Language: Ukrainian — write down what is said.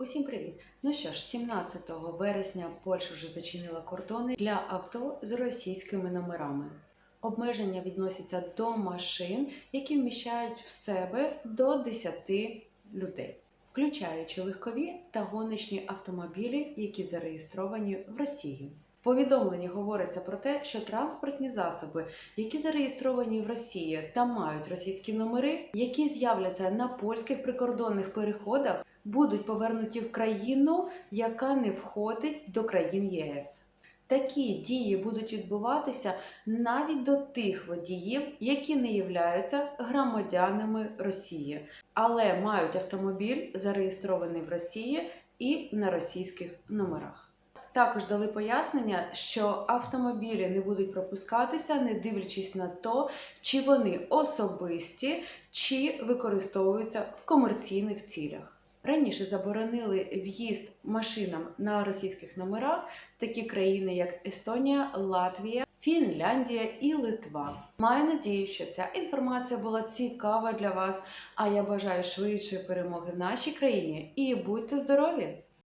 Усім привіт! Ну що ж, 17 вересня Польща вже зачинила кордони для авто з російськими номерами. Обмеження відносяться до машин, які вміщають в себе до 10 людей, включаючи легкові та гоночні автомобілі, які зареєстровані в Росії. Повідомленні говориться про те, що транспортні засоби, які зареєстровані в Росії та мають російські номери, які з'являться на польських прикордонних переходах, будуть повернуті в країну, яка не входить до країн ЄС. Такі дії будуть відбуватися навіть до тих водіїв, які не являються громадянами Росії, але мають автомобіль зареєстрований в Росії і на російських номерах. Також дали пояснення, що автомобілі не будуть пропускатися, не дивлячись на то, чи вони особисті, чи використовуються в комерційних цілях. Раніше заборонили в'їзд машинам на російських номерах в такі країни, як Естонія, Латвія, Фінляндія і Литва. Маю надію, що ця інформація була цікава для вас. А я бажаю швидшої перемоги в нашій країні і будьте здорові!